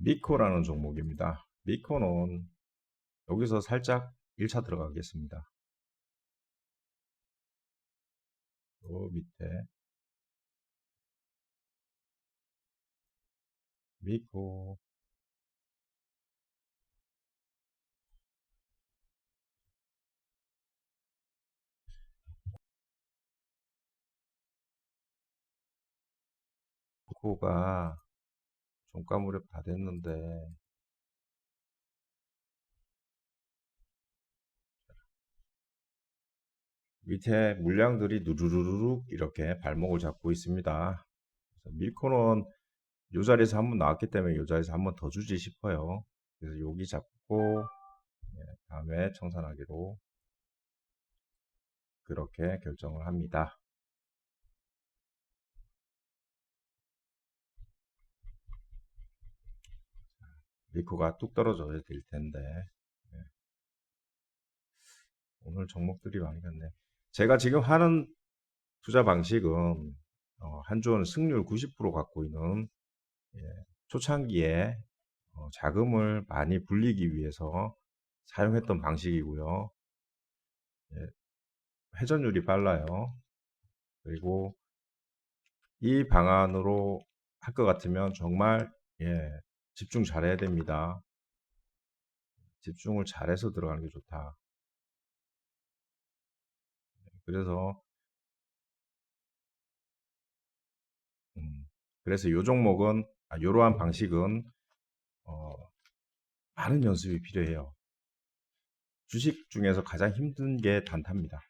미코라는 종목입니다. 미코는 여기서 살짝 1차 들어가겠습니다. 요 밑에 미코 미코가 종가 무렵 다 됐는데 밑에 물량들이 누르르륵 이렇게 발목을 잡고 있습니다. 밀코는 이 자리에서 한번 나왔기 때문에 이 자리에서 한번 더 주지 싶어요. 그래서 여기 잡고 예, 다음에 청산하기로 그렇게 결정을 합니다. 밀코가 뚝 떨어져야 될 텐데 예. 오늘 종목들이 많이 갔네. 제가 지금 하는 투자 방식은 어, 한주원 승률 90% 갖고 있는 예, 초창기에 어, 자금을 많이 불리기 위해서 사용했던 방식이고요. 예, 회전율이 빨라요. 그리고 이 방안으로 할 것 같으면 정말 예, 집중 잘해야 됩니다. 집중을 잘해서 들어가는 게 좋다. 그래서 음, 그래서 요 종목은 아, 이러한 방식은 어, 많은 연습이 필요해요. 주식 중에서 가장 힘든 게 단타입니다.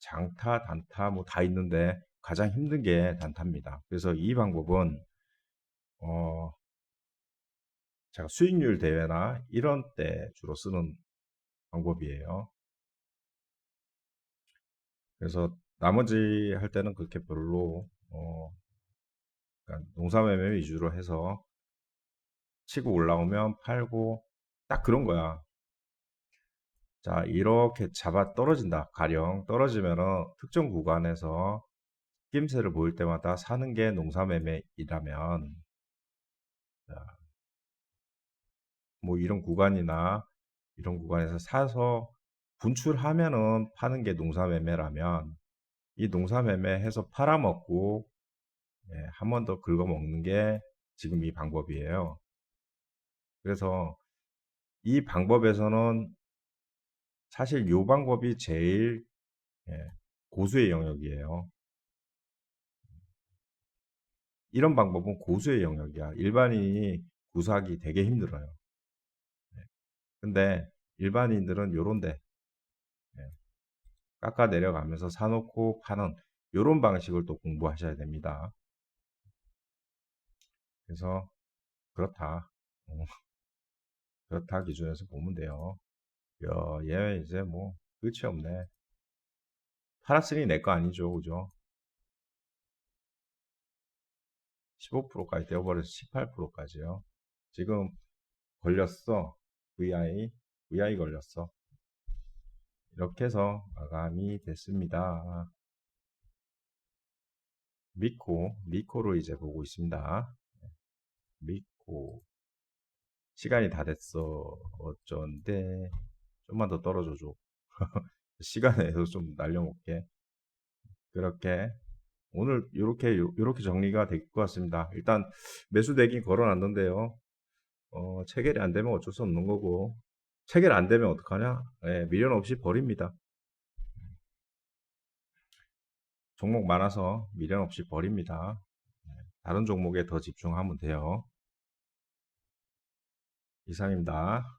장타, 단타 뭐 다 있는데 가장 힘든 게 단타입니다. 그래서 이 방법은 어, 제가 수익률 대회나 이런 때 주로 쓰는 방법이에요. 그래서 나머지 할 때는 그렇게 별로 어, 그러니까 농사 매매 위주로 해서 치고 올라오면 팔고 딱 그런 거야. 자 이렇게 잡아 떨어진다. 가령 떨어지면은 특정 구간에서 낌새를 보일 때마다 사는 게 농사 매매이라면 자, 뭐 이런 구간이나 이런 구간에서 사서 분출하면은 파는 게 농사매매라면 이 농사매매해서 팔아먹고 예, 한 번 더 긁어먹는 게 지금 이 방법이에요. 그래서 이 방법에서는 사실 이 방법이 제일 예, 고수의 영역이에요. 이런 방법은 고수의 영역이야. 일반인이 구사하기 되게 힘들어요. 예. 근데 일반인들은 요런데 예, 깎아 내려가면서 사놓고 파는 요런 방식을 또 공부하셔야 됩니다. 그래서 그렇다. 어, 그렇다 기준에서 보면 돼요. 야, 얘 이제 뭐 끝이 없네. 팔았으니 내거 아니죠, 그죠? 15%까지 떼어버려서 18%까지요. 지금 걸렸어. VI, VI 걸렸어. 이렇게 해서 마감이 됐습니다. 미코, 미코로 이제 보고 있습니다. 미코. 시간이 다 됐어. 어쩐데. 좀만 더 떨어져줘. 시간에서 좀 날려먹게. 그렇게 오늘 이렇게 이렇게 정리가 될 것 같습니다. 일단 매수 대기 걸어놨는데요. 어, 체결이 안 되면 어쩔 수 없는 거고 체결 안 되면 어떡하냐? 예, 미련 없이 버립니다. 종목 많아서 미련 없이 버립니다. 예, 다른 종목에 더 집중하면 돼요. 이상입니다.